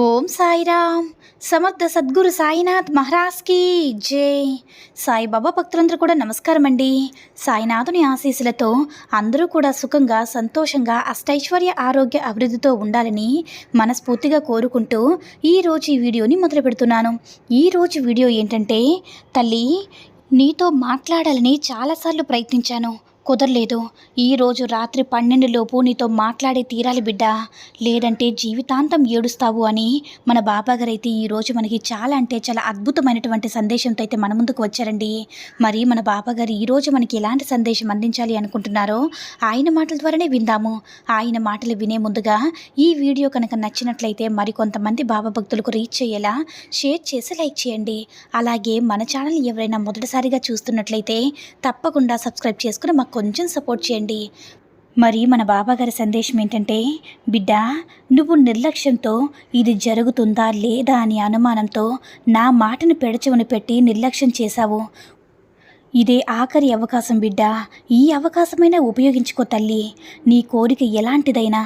Om Sairam. Samartha Sadguru Sainath మహారాజ్కి జై. సాయిబాబా భక్తులందరూ కూడా నమస్కారం అండి సాయినాథుని ఆశీస్సులతో అందరూ కూడా సుఖంగా సంతోషంగా అష్టైశ్వర్య ఆరోగ్య అభివృద్ధితో ఉండాలని మనస్ఫూర్తిగా కోరుకుంటూ ఈరోజు ఈ వీడియోని మొదలు పెడుతున్నాను. ఈరోజు వీడియో ఏంటంటే తల్లి నీతో మాట్లాడాలని చాలాసార్లు ప్రయత్నించాను. కుదరలేదు. ఈరోజు రాత్రి పన్నెండులోపు నీతో మాట్లాడే తీరాలి బిడ్డ. లేదంటే జీవితాంతం ఏడుస్తావు అని మన బాబాగారైతే ఈరోజు మనకి చాలా అంటే చాలా అద్భుతమైనటువంటి సందేశంతో అయితే మన ముందుకు వచ్చారండి. మరి మన బాబాగారు ఈరోజు మనకి ఎలాంటి సందేశం అందించాలి అనుకుంటున్నారో ఆయన మాటల ద్వారానే విందాము. ఆయన మాటలు వినే ముందుగా ఈ వీడియో కనుక నచ్చినట్లయితే మరికొంతమంది బాబా భక్తులకు రీచ్ అయ్యేలా షేర్ చేసి లైక్ చేయండి. అలాగే మన ఛానల్ ఎవరైనా మొదటిసారిగా చూస్తున్నట్లయితే తప్పకుండా సబ్స్క్రైబ్ చేసుకుని మాకు కొంచెం సపోర్ట్ చేయండి. మరి మన బాబాగారి సందేశం ఏంటంటే బిడ్డ నువ్వు నిర్లక్ష్యంతో ఇది జరుగుతుందా లేదా అని అనుమానంతో నా మాటను పెడచవని పెట్టి నిర్లక్ష్యం చేశావు. ఇదే ఆఖరి అవకాశం బిడ్డ. ఈ అవకాశమైనా ఉపయోగించుకో తల్లి. నీ కోరిక ఎలాంటిదైనా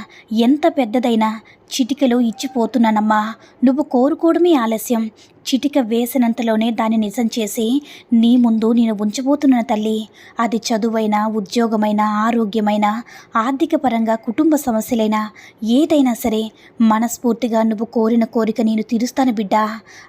ఎంత పెద్దదైనా చిటికలో ఇచ్చిపోతున్నానమ్మా. నువ్వు కోరుకోవడమే ఆలస్యం. చిటిక వేసినంతలోనే దాన్ని నిజం చేసి నీ ముందు నేను ఉంచబోతున్నాను తల్లి. అది చదువైనా ఉద్యోగమైనా ఆరోగ్యమైన ఆర్థిక పరంగా కుటుంబ సమస్యలైనా ఏదైనా సరే మనస్ఫూర్తిగా నువ్వు కోరిన కోరిక నేను తీరుస్తాను బిడ్డ.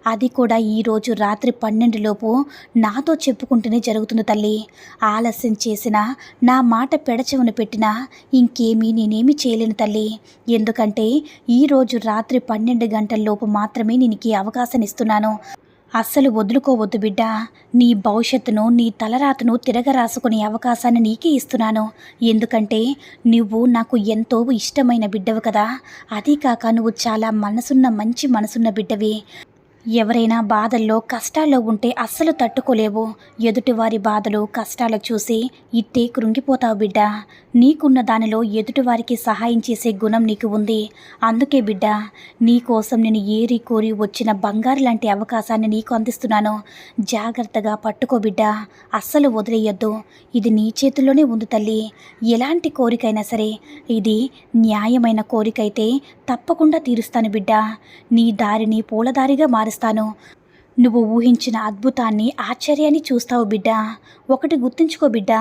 అది కూడా ఈరోజు రాత్రి పన్నెండులోపు నాతో చెప్పుకుంటూనే జరుగుతుంది తల్లి. ఆలస్యం చేసినా నా మాట పెడచెవున పెట్టినా ఇంకేమీ నేనేమి చేయలేను తల్లి. ఎందుకంటే ఈరోజు రాత్రి పన్నెండు గంటల్లోపు మాత్రమే నీకు అవకాశం ఇస్తున్నాను అస్సలు వదులుకోవద్దు బిడ్డ. నీ భవిష్యత్తును నీ తలరాతను తిరగరాసుకునే అవకాశాన్ని నీకే ఇస్తున్నాను. ఎందుకంటే నువ్వు నాకు ఎంతో ఇష్టమైన బిడ్డవు కదా. అదీ కాక నువ్వు చాలా మనసున్న మంచి మనసున్న బిడ్డవి. ఎవరైనా బాధల్లో కష్టాల్లో ఉంటే అస్సలు తట్టుకోలేవు. ఎదుటివారి బాధలు కష్టాలు చూసి ఇట్టే కృంగిపోతావు బిడ్డ. నీకున్న దానిలో ఎదుటివారికి సహాయం చేసే గుణం నీకు ఉంది. అందుకే బిడ్డ నీకోసం నేను ఏరి కోరి వచ్చిన బంగారు లాంటి అవకాశాన్ని నీకు అందిస్తున్నాను. జాగ్రత్తగా పట్టుకో బిడ్డ. అస్సలు వదిలేయొద్దు. ఇది నీ చేతుల్లోనే ఉంది తల్లి. ఎలాంటి కోరికైనా సరే ఇది న్యాయమైన కోరికైతే తప్పకుండా తీరుస్తాను బిడ్డ. నీ దారిని పూలదారిగా మారుస్తాను. నువ్వు ఊహించిన అద్భుతాన్ని ఆశ్చర్యాన్ని చూస్తావు బిడ్డ. ఒకటి గుర్తుంచుకో బిడ్డ.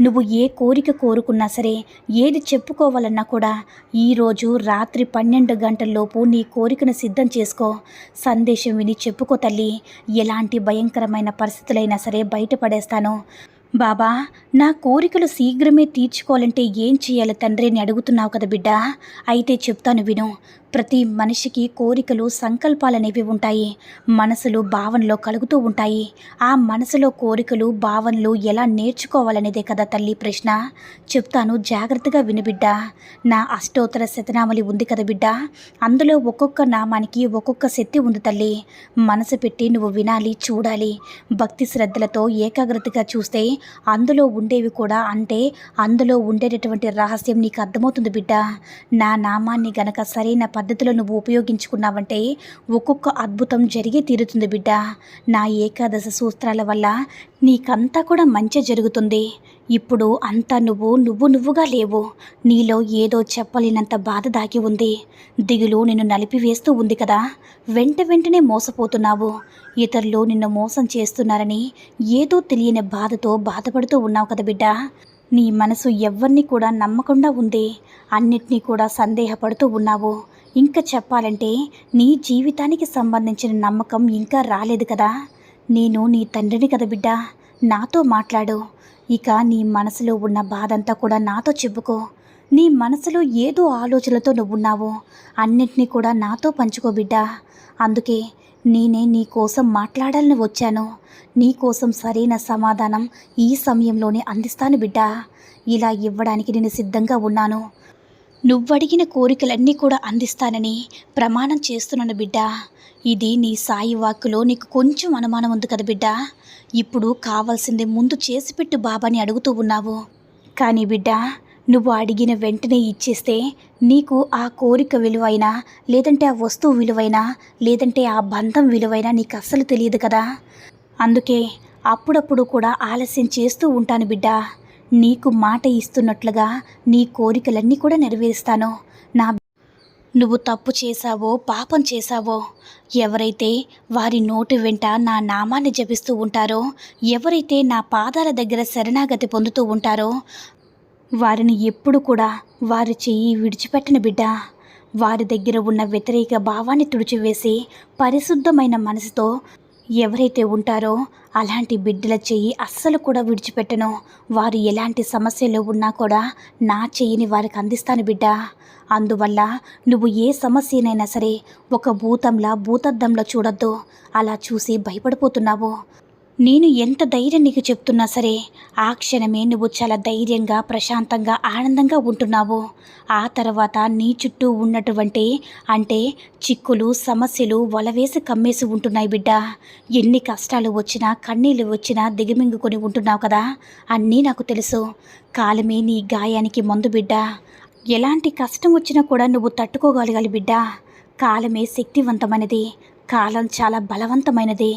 నువ్వు ఏ కోరిక కోరుకున్నా సరే ఏది చెప్పుకోవాలన్నా కూడా ఈరోజు రాత్రి పన్నెండు గంటల్లోపు నీ కోరికను సిద్ధం చేసుకో. సందేశం విని చెప్పుకో తల్లి. ఎలాంటి భయంకరమైన పరిస్థితులైనా సరే బయటపడేస్తాను. బాబా నా కోరికలు శీఘ్రమే తీర్చుకోవాలంటే ఏం చేయాలి తండ్రి అని అడుగుతున్నావు కదా బిడ్డ. అయితే చెప్తాను విను. ప్రతి మనిషికి కోరికలు సంకల్పాలనేవి ఉంటాయి. మనసులు భావనలో కలుగుతూ ఉంటాయి. ఆ మనసులో కోరికలు భావనలు ఎలా నేర్చుకోవాలనేదే కదా తల్లి ప్రశ్న. చెప్తాను జాగ్రత్తగా విను బిడ్డ. నా అష్టోత్తర శతనామలి ఉంది కదా బిడ్డ. అందులో ఒక్కొక్క నామానికి ఒక్కొక్క శక్తి ఉంది తల్లి. మనసు పెట్టి నువ్వు వినాలి చూడాలి. భక్తి శ్రద్ధలతో ఏకాగ్రతగా చూస్తే అందులో ఉండేవి కూడా అంటే అందులో ఉండేటటువంటి రహస్యం నీకు అర్థమవుతుంది బిడ్డ. నా నామాన్ని గనక సరైన పద్ధతులు నువ్వు ఉపయోగించుకున్నావంటే ఒక్కొక్క అద్భుతం జరిగి తీరుతుంది బిడ్డ. నా ఏకాదశ సూత్రాల వల్ల నీకంతా కూడా మంచి జరుగుతుంది. ఇప్పుడు అంతా నువ్వు నువ్వు నువ్వుగా లేవు. నీలో ఏదో చెప్పలేనంత బాధ దాగి ఉంది. దిగులు నిన్ను నలిపివేస్తూ ఉంది కదా. వెంట వెంటనే మోసపోతున్నావు. ఇతరులు నిన్ను మోసం చేస్తున్నారని ఏదో తెలియని బాధతో బాధపడుతూ ఉన్నావు కదా బిడ్డ. నీ మనసు ఎవ్వరిని కూడా నమ్మకుండా ఉంది. అన్నిటినీ కూడా సందేహపడుతూ ఉన్నావు. ఇంకా చెప్పాలంటే నీ జీవితానికి సంబంధించిన నమ్మకం ఇంకా రాలేదు కదా. నేను నీ తండ్రిని కదా బిడ్డ. నాతో మాట్లాడు. ఇక నీ మనసులో ఉన్న బాధంతా కూడా నాతో చెప్పుకో. నీ మనసులో ఏదో ఆలోచనలతో నువ్వున్నావు. అన్నిటినీ కూడా నాతో పంచుకో బిడ్డ. అందుకే నేనే నీ కోసం మాట్లాడాలని వచ్చాను. నీ కోసం సరైన సమాధానం ఈ సమయంలోనే అందిస్తాను బిడ్డ. ఇలా ఇవ్వడానికి నేను సిద్ధంగా ఉన్నాను. నువ్వడిగిన కోరికలన్నీ కూడా అందిస్తానని ప్రమాణం చేస్తున్నాను బిడ్డ. ఇది నీ సాయి వాక్కులో నీకు కొంచెం అనుమానం ఉంది కదా బిడ్డ. ఇప్పుడు కావాల్సింది ముందు చేసిపెట్టు బాబాని అడుగుతూ ఉన్నావు. కానీ బిడ్డ నువ్వు అడిగిన వెంటనే ఇచ్చేస్తే నీకు ఆ కోరిక విలువైనా లేదంటే ఆ వస్తువు విలువైనా లేదంటే ఆ బంధం విలువైనా నీకు అస్సలు తెలియదు కదా. అందుకే అప్పుడప్పుడు కూడా ఆలస్యం చేస్తూ ఉంటాను బిడ్డ. నీకు మాట ఇస్తున్నట్లుగా నీ కోరికలన్నీ కూడా నెరవేరుస్తాను. నా నువ్వు తప్పు చేశావో పాపం చేశావో ఎవరైతే వారి నోటి వెంట నా నామాన్ని జపిస్తూ ఉంటారో ఎవరైతే నా పాదాల దగ్గర శరణాగతి పొందుతూ ఉంటారో వారిని ఎప్పుడు కూడా వారి చెయ్యి విడిచిపెట్టని బిడ్డ వారి దగ్గర ఉన్న వ్యతిరేక భావాన్ని తుడిచివేసి పరిశుద్ధమైన మనసుతో ఎవరైతే ఉంటారో అలాంటి బిడ్డల చెయ్యి అస్సలు కూడా విడిచిపెట్టను. వారు ఎలాంటి సమస్యలో ఉన్నా కూడా నా చెయ్యిని వారికి అందిస్తాను బిడ్డ. అందువల్ల నువ్వు ఏ సమస్యనైనా సరే ఒక భూతంలా భూతద్దంలో చూడొద్దు. అలా చూసి భయపడిపోతున్నావు. నేను ఎంత ధైర్యం నీకు చెప్తున్నా సరే ఆ క్షణమే నువ్వు చాలా ధైర్యంగా ప్రశాంతంగా ఆనందంగా ఉంటున్నావు. ఆ తర్వాత నీ చుట్టూ ఉన్నటువంటి అంటే చిక్కులు సమస్యలు వలవేసి కమ్మేసి ఉంటున్నాయి బిడ్డ. ఎన్ని కష్టాలు వచ్చినా కన్నీళ్ళు వచ్చినా దిగమింగుకొని ఉంటున్నావు కదా? అన్నీ నాకు తెలుసు. కాలమే నీ గాయానికి మందు బిడ్డ. ఎలాంటి కష్టం వచ్చినా కూడా నువ్వు తట్టుకోగలగాలి బిడ్డ. కాలమే శక్తివంతమైనది. కాలం చాలా బలవంతమైనది.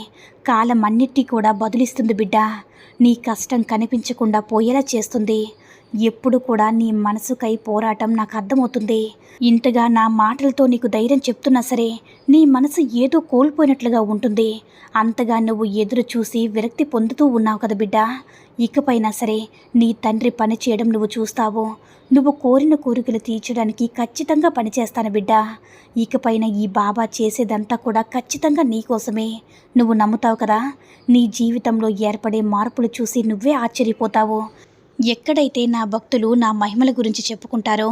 కాలం అన్నిటి కూడా బదులిస్తుంది బిడ్డ. నీ కష్టం కనిపించకుండా పోయేలా చేస్తుంది. ఎప్పుడు కూడా నీ మనసుకై పోరాటం నాకు అర్థమవుతుంది. ఇంతగా నా మాటలతో నీకు ధైర్యం చెప్తున్నా సరే నీ మనసు ఏదో కోల్పోయినట్లుగా ఉంటుంది. అంతగా నువ్వు ఎదురు చూసి విరక్తి పొందుతూ ఉన్నావు కదా బిడ్డ. ఇకపైనా సరే నీ తండ్రి పని చేయడం నువ్వు చూస్తావు. నువ్వు కోరిన కోరికలు తీర్చడానికి ఖచ్చితంగా పనిచేస్తాను బిడ్డ. ఇకపైన ఈ బాబా చేసేదంతా కూడా ఖచ్చితంగా నీకోసమే నువ్వు నమ్ముతావు కదా? నీ జీవితంలో ఏర్పడే మార్పులు చూసి నువ్వే ఆశ్చర్యపోతావు. ఎక్కడైతే నా భక్తులు నా మహిమల గురించి చెప్పుకుంటారో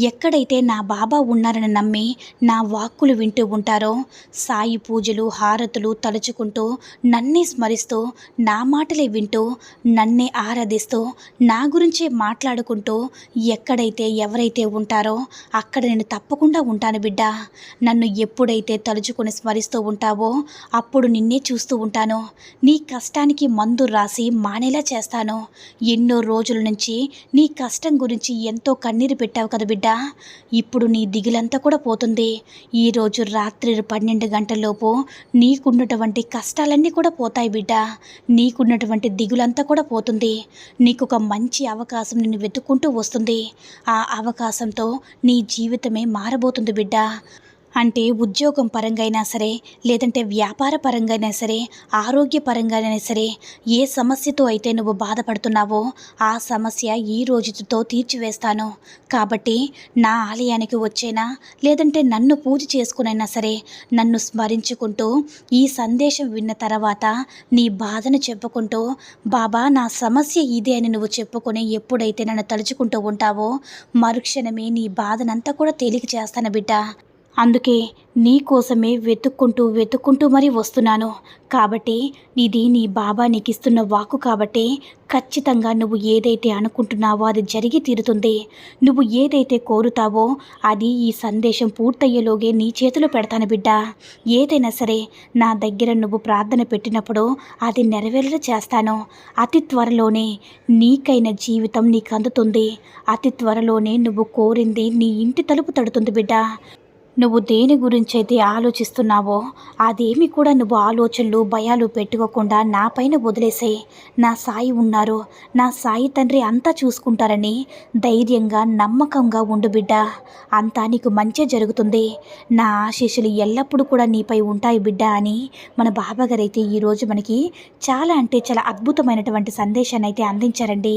ఎక్కడైతే నా బాబా ఉన్నారని నమ్మి నా వాక్కులు వింటూ ఉంటారో సాయి పూజలు హారతులు తలుచుకుంటూ నన్నే స్మరిస్తూ నా మాటలే వింటూ నన్నే ఆరాధిస్తూ నా గురించే మాట్లాడుకుంటూ ఎక్కడైతే ఎవరైతే ఉంటారో అక్కడ నేను తప్పకుండా ఉంటాను బిడ్డ. నన్ను ఎప్పుడైతే తలుచుకొని స్మరిస్తూ ఉంటావో అప్పుడు నిన్నే చూస్తూ ఉంటాను. నీ కష్టానికి మందు రాసి మానేలా చేస్తాను. ఎన్నో రోజు నుంచి నీ కష్టం గురించి ఎంతో కన్నీరు పెట్టావు కదా బిడ్డ. ఇప్పుడు నీ దిగులంతా కూడా పోతుంది. ఈరోజు రాత్రి పన్నెండు గంటలలోపు నీకున్నటువంటి కష్టాలన్నీ కూడా పోతాయి బిడ్డ. నీకున్నటువంటి దిగులంతా కూడా పోతుంది. నీకు ఒక మంచి అవకాశం నిన్ను వెతుక్కుంటూ వస్తుంది. ఆ అవకాశంతో నీ జీవితమే మారబోతుంది బిడ్డ. అంటే ఉద్యోగం పరంగా అయినా సరే లేదంటే వ్యాపార పరంగా అయినా సరే ఆరోగ్య పరంగానైనా సరే ఏ సమస్యతో అయితే నువ్వు బాధపడుతున్నావో ఆ సమస్య ఈ రోజుతో తీర్చివేస్తాను. కాబట్టి నా ఆలయానికి వచ్చేనా లేదంటే నన్ను పూజ చేసుకునైనా సరే నన్ను స్మరించుకుంటూ ఈ సందేశం విన్న తర్వాత నీ బాధను చెప్పుకుంటూ బాబా నా సమస్య ఇదే అని నువ్వు చెప్పుకొని ఎప్పుడైతే నన్ను తలుచుకుంటూ ఉంటావో మరుక్షణమే నీ బాధనంతా కూడా తేలిక చేస్తాను బిడ్డ. అందుకే నీ కోసమే వెతుక్కుంటూ వెతుక్కుంటూ మరీ వస్తున్నాను. కాబట్టి ఇది నీ బాబా నీకు ఇస్తున్న వాక్కు కాబట్టి ఖచ్చితంగా నువ్వు ఏదైతే అనుకుంటున్నావో అది జరిగి తీరుతుంది. నువ్వు ఏదైతే కోరుతావో అది ఈ సందేశం పూర్తయ్యేలోగే నీ చేతిలో పెడతాను బిడ్డ. ఏదైనా సరే నా దగ్గర నువ్వు ప్రార్థన పెట్టినప్పుడు అది నెరవేర చేస్తాను. అతి త్వరలోనే నీకైన జీవితం నీకు అందుతుంది అతి త్వరలోనే నువ్వు కోరింది నీ ఇంటి తలుపు తడుతుంది బిడ్డ. నువ్వు దేని గురించి అయితే ఆలోచిస్తున్నావో అదేమి కూడా నువ్వు ఆలోచనలు భయాలు పెట్టుకోకుండా నా పైన వదిలేసే నా సాయి ఉన్నారు. నా సాయి తండ్రి అంతా చూసుకుంటారని ధైర్యంగా నమ్మకంగా ఉండు బిడ్డ. అంతా నీకు మంచి జరుగుతుంది. నా ఆశీస్సులు ఎల్లప్పుడూ కూడా నీపై ఉంటాయి బిడ్డ అని మన బాబాగారు అయితే ఈరోజు మనకి చాలా అంటే చాలా అద్భుతమైనటువంటి సందేశాన్ని అయితే అందించారండి.